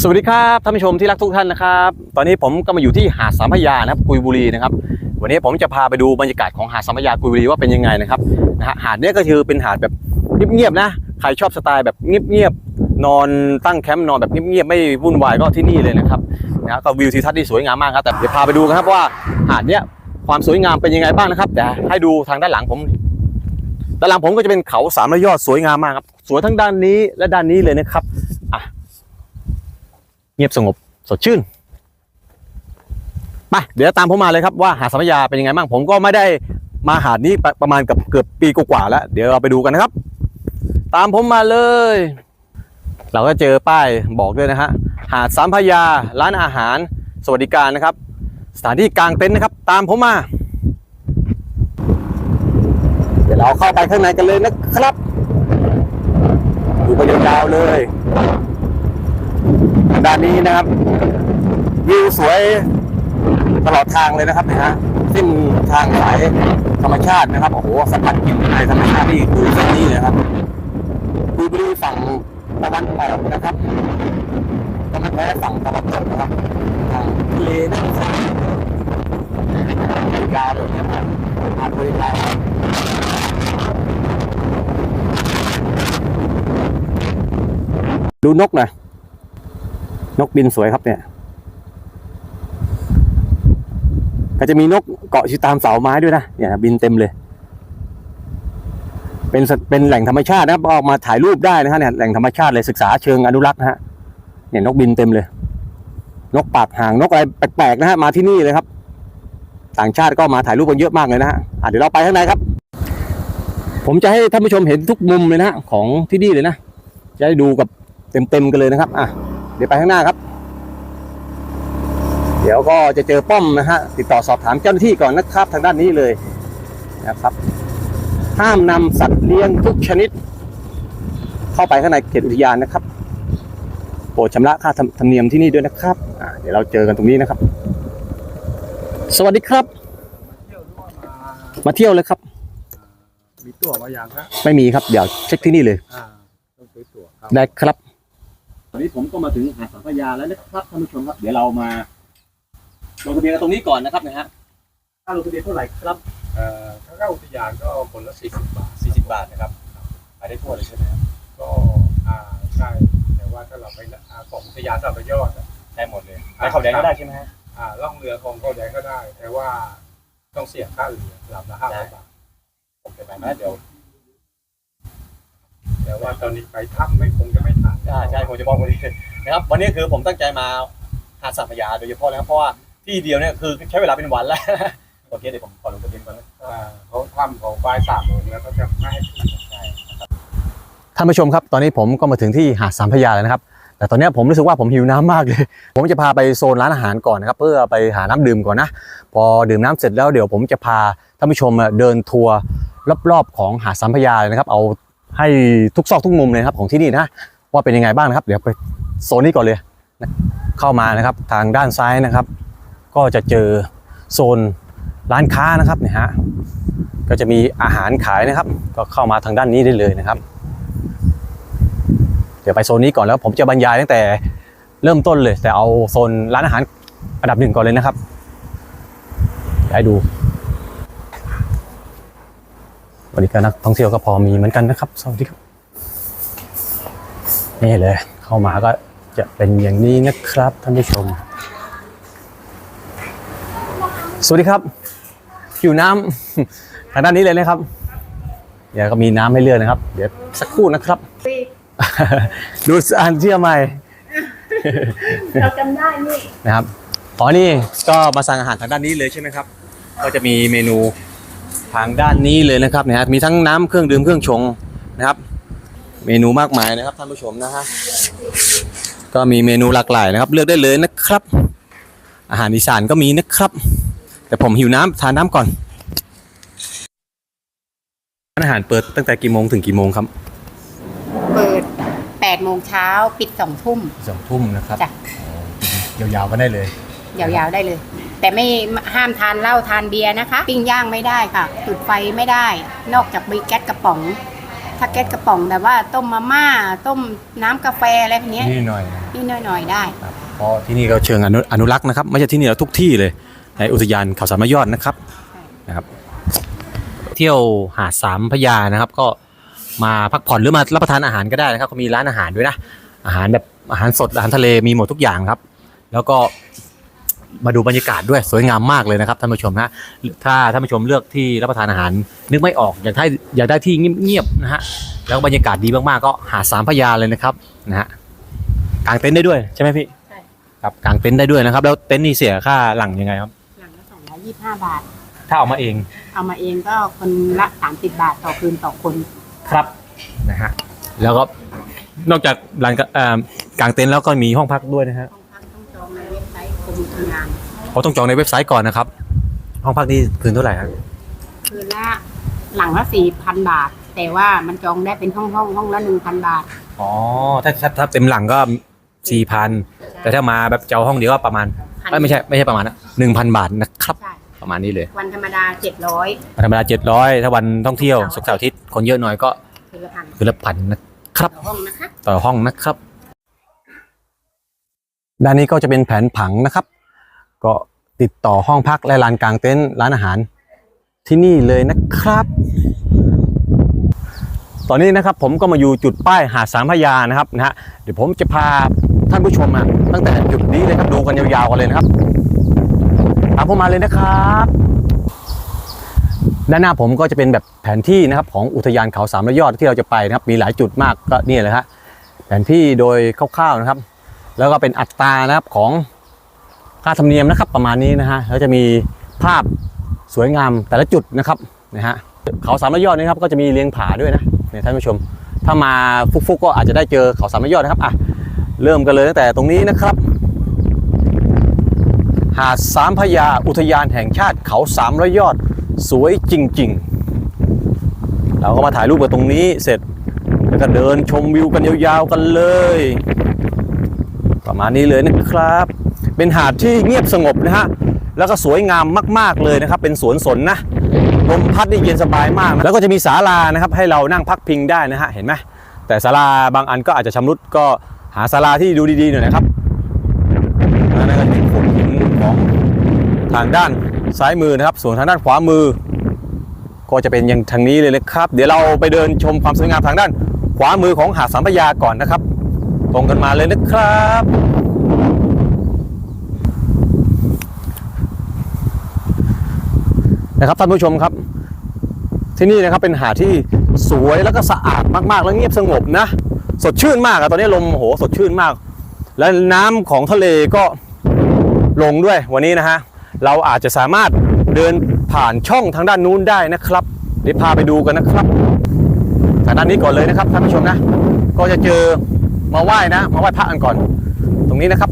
สวัสดีครับท่านผู้ชมที่รักทุกท่านนะครับ ตอนนี้ผมก็มาอยู่ที่หาดสามพยานะครับกุยบุรีนะครับ วันนี้ผมจะพาไปดูบรรยากาศของหาดสามพยากุยบุรีว่าเป็นยังไงนะครับนะฮะหาดเนี้ยก็คือเป็นหาดแบบเงียบๆนะใครชอบสไตล์แบบเงียบๆนอนตั้งแคมป์นอนแบบเงียบๆไม่วุ่นวายก็ที่นี่เลยนะครับนะก็วิวทิวทัศน์ที่สวยงามมากครับแต่เดี๋ยวพาไปดูกันครับว่าหาดเนี้ยความสวยงามเป็นยังไงบ้างนะครับเดี๋ยวให้ดูทางด้านหลังผมด้านหลังผมก็จะเป็นเขาสามระยอดสวยงามมากครับสวยทั้งด้านนี้และด้านนี้เลยนะครับ เงียบสงบสดชื่นไปเดี๋ยวตามผมมาเลยครับว่าหาดสามพระยาเป็นยังไงบ้างผมก็ไม่ได้มาหาดนี้ประประมาณกับเกือบปีกว่าแล้ว เดี๋ยวเราไปดูกันนะครับ ตามผมมาเลย เราก็เจอป้ายบอกด้วยนะฮะหาดสามพยาร้านอาหาร สวัสดิการนะครับ สถานที่กลางเต็นท์นะครับ ตามผมมา เดี๋ยวเราเข้าไปข้างในกันเลยนะครับ ดูไปยาวๆเลย ด้านนี้นะครับ วิวสวยตลอดทางเลยนะครับนะฮะเส้นทางสายธรรมชาตินะครับโอ้โหสัมผัสกลิ่นในธรรมชาติที่คือเส้นนี้เลยครับคุยบริฝั่งตะวันออกนะครับตะวันแพ้ฝั่งตะวันตกนะครับทางทะเลนะครับบริการเลยนะครับหาดบริการดูนกหน่อย นกบินสวยครับเนี่ย ก็จะมีนกเกาะอยู่ตามเสาไม้ด้วยนะเนี่ยบินเต็มเลย เป็นเป็นแหล่งธรรมชาตินะออกมาถ่ายรูปได้นะฮะเนี่ยแหล่งธรรมชาติเลยศึกษาเชิงอนุรักษ์นะฮะเนี่ยนกบินเต็มเลย นกปากห่างนกอะไรแปลกๆนะฮะมาที่นี่เลยครับ ต่างชาติก็มาถ่ายรูปกันเยอะมากเลยนะฮะเดี๋ยวเราไปข้างในครับผมจะให้ท่านผู้ชมเห็นทุกมุมเลยนะของที่นี่เลยนะ จะได้ดูกับเต็มๆกันเลยนะครับ อะ เดี๋ยวไปข้างหน้าครับ เดี๋ยวก็จะเจอป้อมนะฮะติดต่อสอบถามเจ้าหน้าที่ก่อนนะครับทางด้านนี้เลยนะครับ ห้ามนำสัตว์เลี้ยงทุกชนิด เข้าไปข้างในเขตอุทยานนะครับโปรดชำระค่าธรรมธรรมเนียมที่นี่ด้วยนะครับอ่าเดี๋ยวเราเจอกันตรงนี้นะครับ สวัสดีครับ มาเที่ยวเลยครับ มีตั๋วมาอย่างครับไม่มีครับเดี๋ยวเช็คที่นี่เลยอ่าต้องซื้อตั๋วครับได้ครับต อนนี้ผมก็มาถึงหาดสัมพยาแล้วนะครับท่านผู้ชมครับ เดี๋ยวเรามาลงทะเบียนกันตรงนี้ก่อนนะครับนะฮะค่าลงทะเบียนเท่าไหร่ครับเอ่อถ้าเข้าอุทยานก็คนละสี่สิบบาท 40 บาทนะครับไปได้ทั่วเลยใช่ไหมครับก็อ่าใช่แต่ว่าถ้าเราไปละอ่าของอุทยานสามระยอดอะ ได้หมดเลยไปเขาแดงก็ได้ใช่ไหมฮะ อ่าล่องเรือของเขาแดงก็ได้ แต่ว่าต้องเสียค่าเรือลำละห้าร้อยบาทผมจะไปนะเดี๋ยว แต่ว่าตอนนี้ไปถ้ำไม่คงจะไม่ทันใช่ใช่ผมจะบอกวันนี้เลยนะครับวันนี้คือผมตั้งใจมาหาดสัมพยาโดยเฉพาะเลยครับเพราะว่าที่เดียวเนี่ยคือใช้เวลาเป็นวันแล้วโอเคเดี๋ยวผมขอลงทะเบียนก่อนนะอ่าเขาถ้ำของบ่ายสามโมงแล้วก็จะไม่ให้ขึ้นท่านผู้ชมครับ ตอนนี้ผมก็มาถึงที่หาดสามพระยาแล้วนะครับ แต่ตอนนี้ผมรู้สึกว่าผมหิวน้ำมากเลย ผมจะพาไปโซนร้านอาหารก่อนนะครับ เพื่อไปหาน้ำดื่มก่อนนะ พอดื่มน้ำเสร็จแล้วเดี๋ยวผมจะพาท่านผู้ชมเดินทัวร์รอบๆของหาดสามพระยาเลยนะครับ เอา ให้ทุกซอกทุกมุมเลยครับของที่นี่นะว่าเป็นยังไงบ้างนะครับ เดี๋ยวไปโซนนี้ก่อนเลยนะเข้ามานะครับทางด้านซ้ายนะครับ ก็จะเจอโซนร้านค้านะครับเนี่ยฮะก็จะมีอาหารขายนะครับ ก็เข้ามาทางด้านนี้ได้เลยนะครับ เดี๋ยวไปโซนนี้ก่อนแล้วผมจะบรรยายตั้งแต่เริ่มต้นเลย แต่เอาโซนร้านอาหารอันดับหนึ่งก่อนเลยนะครับให้ดู วันนี้ก็นักท่องเที่ยวก็พอมีเหมือนกันนะครับสวัสดีครับนี่เลยเข้ามาก็จะเป็นอย่างนี้นะครับท่านผู้ชม สวัสดีครับอยู่น้ำทางด้านนี้เลยนะครับเดี๋ยวก็มีน้ำให้เลือกนะครับ เดี๋ยวสักครู่นะครับ ดูอ่านเชื่อใหม่เราจำได้นี่นะครับอ๋อนี่ก็มาสั่งอาหารทางด้านนี้เลยใช่ไหมครับ ก็จะมีเมนู ทางด้านนี้เลยนะครับนะฮะมีทั้งน้ำเครื่องดื่มเครื่องชงนะครับ เมนูมากมายนะครับท่านผู้ชมนะฮะก็มีเมนูหลากหลายนะครับ เลือกได้เลยนะครับ อาหารอีสานก็มีนะครับ แต่ผมหิวน้ำทานน้ำก่อนร้านอาหารเปิดตั้งแต่กี่โมงถึงกี่โมงครับ เปิด8โมงเช้าปิด2ทุ่มสองทุ่มนะครับจ้ะยาวๆก็ได้เลย ยาวๆได้เลย แต่ไม่ห้ามทานเหล้าทานเบียร์นะคะ ปิ้งย่างไม่ได้ค่ะจุดไฟไม่ได้ นอกจากมีแก๊สกระป๋อง ถ้าแก๊สกระป๋องแบบว่าต้มมาม่าต้มน้ำกาแฟอะไรพวกเนี้ยนี่หน่อยนี่หน่อยๆได้ ครับเพราะที่นี่ก็เชิงอนุอนุรักษ์นะครับ ไม่ใช่ที่นี่เราทุกที่เลยในอุทยานเขาสามยอดนะครับนะครับ เที่ยวหาดสามพระยานะครับ ก็มาพักผ่อนหรือมารับประทานอาหารก็ได้นะครับก็มีร้านอาหารด้วยนะอาหารแบบอาหารสดอาหารทะเลมีหมดทุกอย่างครับ แล้วก็ มาดูบรรยากาศด้วยสวยงามมากเลยนะครับท่านผู้ชมนะถ้าท่านผู้ชมเลือกที่รับประทานอาหาร นึกไม่ออกอยากได้อยากได้ที่เงียบๆนะฮะแล้วบรรยากาศดีมากๆก็หาดสามพระยาเลยนะครับนะฮะกางเต็นท์ได้ด้วยใช่ไหมพี่ใช่ครับกางเต็นท์ได้ด้วยนะครับ แล้วเต็นท์นี่เสียค่าหลังยังไงครับหลังละสองร้อยยี่สิบห้าบาท ถ้าเอามาเอง เอามาเองก็คนละสามสิบบาทต่อคืนต่อคนครับนะฮะแล้วก็นอกจากลานกะเอ่อกางเต็นท์แล้วก็มีห้องพักด้วยนะฮะ ต์กรมอุทยานเขาต้องจองในเว็บไซต์ก่อนนะครับ ห้องพักนี่คืนเท่าไหร่ครับคืนละหลังละสี่พันบาท แต่ว่ามันจองได้เป็นห้องห้องห้องละหนึ่งพันบาท อ๋อถ้าถ้าถ้าเต็มหลังก็สี่พันแต่ถ้ามาแบบเจ้าห้องเดียวก็ประมาณพันเอ้ยไม่ใช่ไม่ใช่ประมาณนะหนึ่งพันบาทนะครับ ใช่ ประมาณนี้เลยวันธรรมดาเจ็ดร้อยวันธรรมดาเจ็ดร้อยถ้าวันท่องเที่ยวศุกร์เสาร์อาทิตย์คนเยอะหน่อยก็คืนละพันคือละพันนะครับ ต่อห้องนะคะ ต่อห้องนะครับ ด้านนี้ก็จะเป็นแผนผังนะครับ ก็ติดต่อห้องพักและลานกลางเต็นท์ร้านอาหาร ที่นี่เลยนะครับ ตอนนี้นะครับผมก็มาอยู่จุดป้ายหาดสามพยานะครับนะฮะเดี๋ยวผมจะพาท่านผู้ชมมาตั้งแต่จุดนี้เลยครับดูกันยาวๆกันเลยนะครับตามผมมาเลยนะครับด้านหน้าผมก็จะเป็นแบบแผนที่นะครับของอุทยานเขาสามระยอดที่เราจะไปนะครับ มีหลายจุดมากก็นี่เลยฮะแผนที่โดยคร่าวๆนะครับ แล้วก็เป็นอัตรานะครับของ ค่าธรรมเนียมนะครับประมาณนี้นะฮะแล้วจะมีภาพสวยงามแต่ละจุดนะครับนะฮะเขาสามระยอดนี่ครับก็จะมีเลี้ยงผาด้วยนะเนี่ยท่านผู้ชม ถ้ามาฟุกๆก็อาจจะได้เจอเขาสามระยอดนะครับอะเริ่มกันเลยตั้งแต่ตรงนี้นะครับ หาดสามพยาอุทยานแห่งชาติเขาสามระยอดสวยจริง ๆ เราก็มาถ่ายรูปกันตรงนี้เสร็จแล้วก็เดินชมวิวกันยาวๆกันเลย ประมาณนี้เลยนะครับ เป็นหาดที่เงียบสงบนะฮะแล้วก็สวยงามมาก ๆเลยนะครับ เป็นสวนสนนะลมพัดนี่เย็นสบายมาก แล้วก็จะมีศาลานะครับ ให้เรานั่งพักพิงได้นะฮะเห็นไหมแต่ศาลาบางอันก็อาจจะชำรุดก็หาศาลาที่ดูดีๆหน่อยนะครับนั่นก็จะเป็นโขดหินของทางด้านซ้ายมือนะครับ ส่วนทางด้านขวามือ ก็จะเป็นอย่างทางนี้เลยนะครับ เดี๋ยวเราไปเดินชมความสวยงามทางด้าน ขวามือของหาดสามพระยาก่อนนะครับ ตรงกันมาเลยนะครับ นะครับท่านผู้ชมครับ ที่นี่นะครับเป็นหาดที่สวยแล้วก็สะอาดมากๆ แล้วเงียบสงบนะ สดชื่นมากอะตอนนี้ลมโหสดชื่นมาก และน้ำของทะเลก็ลงด้วยวันนี้นะฮะเราอาจจะสามารถเดินผ่านช่องทางด้านนู้นได้นะครับเดี๋ยวพาไปดูกันนะครับทางด้านนี้ก่อนเลยนะครับท่านผู้ชมนะ ก็จะเจอมาไหว้นะ มาไหว้พระกันก่อน ตรงนี้นะครับ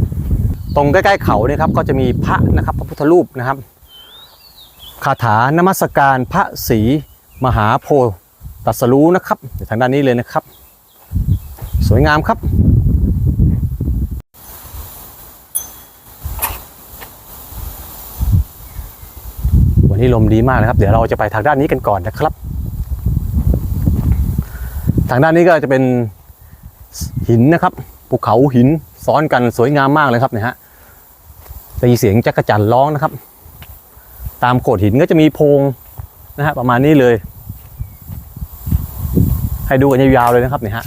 ตรงใกล้ๆเขาเนี่ยครับก็จะมีพระนะครับพระพุทธรูปนะครับ คาถานมัสการพระศรีมหาโพธิ์ตรัสรู้นะครับทางด้านนี้เลยนะครับ สวยงามครับวันนี้ลมดีมากนะครับ เดี๋ยวเราจะไปทางด้านนี้กันก่อนนะครับ ทางด้านนี้ก็จะเป็นหินนะครับภูเขาหินซ้อนกันสวยงามมากเลยครับเนี่ยฮะได้ยินเสียงจักรจันร้องนะครับ ตามโขดหินก็จะมีโพรงนะฮะประมาณนี้เลย ให้ดูกันยาวๆเลยนะครับเนี่ยฮะ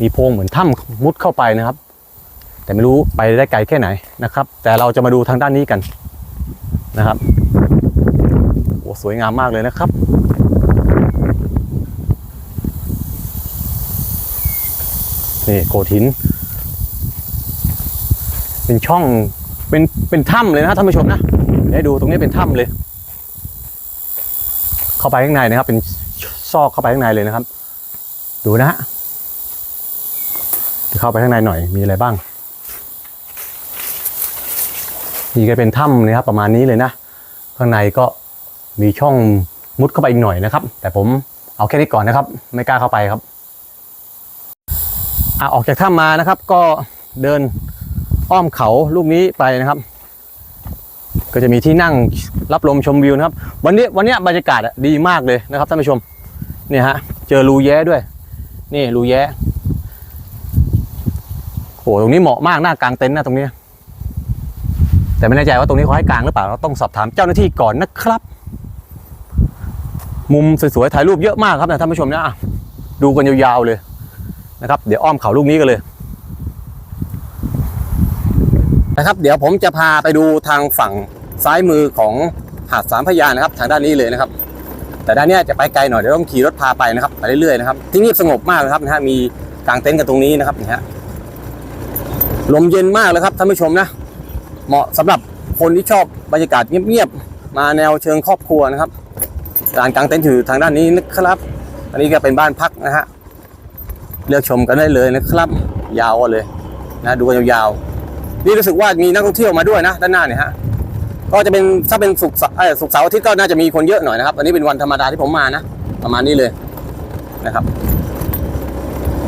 มีโพรงเหมือนถ้ำมุดเข้าไปนะครับ แต่ไม่รู้ไปได้ไกลแค่ไหนนะครับ แต่เราจะมาดูทางด้านนี้กันนะครับโอ้สวยงามมากเลยนะครับนี่โขดหิน เป็นช่องเป็นเป็นถ้ำเลยนะท่านผู้ชมนะ ให้ดูตรงนี้เป็นถ้ำเลย เข้าไปข้างในนะครับ เป็นซอกเข้าไปข้างในเลยนะครับ ดูนะฮะเดี๋ยวเข้าไปข้างในหน่อยมีอะไรบ้างนี่ก็เป็นถ้ำนะครับประมาณนี้เลยนะ ข้างในก็มีช่องมุดเข้าไปอีกหน่อยนะครับ แต่ผมเอาแค่นี้ก่อนนะครับ ไม่กล้าเข้าไปครับอออกจากถ้ำมานะครับ ก็เดินอ้อมเขาลูกนี้ไปนะครับ ก็จะมีที่นั่งรับลมชมวิวนะครับ วันนี้วันนี้บรรยากาศดีมากเลยนะครับท่านผู้ชมเนี่ยฮะเจอรูแย้ด้วย นี่รูแย้โหตรงนี้เหมาะมากหน้ากลางเต็นท์นะตรงนี้ แต่ไม่แน่ใจว่าตรงนี้เขาให้กลางหรือเปล่าเราต้องสอบถามเจ้าหน้าที่ก่อนนะครับ มุมสวยๆถ่ายรูปเยอะมากครับนะท่านผู้ชมนะอะดูกันยาวๆเลยนะครับ เดี๋ยวอ้อมเขาลูกนี้กันเลยนะครับ เดี๋ยวผมจะพาไปดูทางฝั่ง ซ้ายมือของหาดสามพยานะครับ ทางด้านนี้เลยนะครับ แต่ด้านนี้จะไปไกลหน่อยเดี๋ยวต้องขี่รถพาไปนะครับไปเรื่อยๆนะครับที่นี่สงบมากนะครับนะฮะมีกางเต็นท์กันตรงนี้นะครับนะฮะลมเย็นมากเลยครับท่านผู้ชมนะ เหมาะสำหรับคนที่ชอบบรรยากาศเงียบๆมาแนวเชิงครอบครัวนะครับลานกางเต็นท์อยู่ทางด้านนี้นะครับ อันนี้ก็เป็นบ้านพักนะฮะเลือกชมกันได้เลยนะครับ ยาวเลยนะดูกันยาวๆนี่รู้สึกว่ามีนักท่องเที่ยวมาด้วยนะ ด้านหน้าเนี่ยฮะ ก็จะเป็นถ้าเป็นสุกเสาร์เอ้ยศุกเสาร์อาทิตย์ก็น่าจะมีคนเยอะหน่อยนะครับ อันนี้เป็นวันธรรมดาที่ผมมานะ ประมาณนี้เลยนะครับ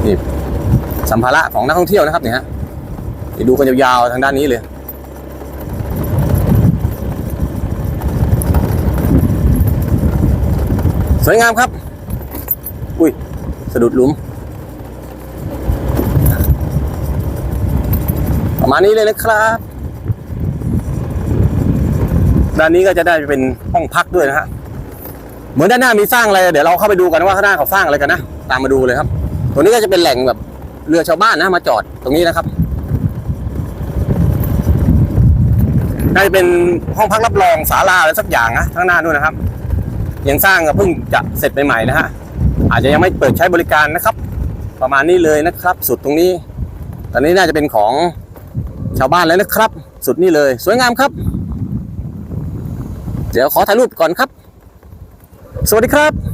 นี่สัมภาระของนักท่องเที่ยวนะครับเนี่ยฮะดูกันยาวๆทางด้านนี้เลยสวยงามครับ อุ้ย สะดุดหลุม ประมาณนี้เลยนะครับ ด้านนี้ก็จะได้เป็นห้องพักด้วยนะฮะเหมือนด้านหน้ามีสร้างอะไรเดี๋ยวเราเข้าไปดูกันว่าข้างหน้าเขาสร้างอะไรกันนะตามมาดูเลยครับตรงนี้ก็จะเป็นแหล่งแบบเรือชาวบ้านนะมาจอดตรงนี้นะครับน่าจะเป็นห้องพักรับรองศาลาอะไรสักอย่างนะข้างหน้าด้วยนะครับ ยังสร้างก็เพิ่งจะเสร็จใหม่ๆนะฮะอาจจะยังไม่เปิดใช้บริการนะครับ ประมาณนี้เลยนะครับ สุดตรงนี้ ตอนนี้น่าจะเป็นของชาวบ้านแล้วนะครับ สุดนี่เลย สวยงามครับ เดี๋ยวขอถ่ายรูปก่อนครับ สวัสดีครับ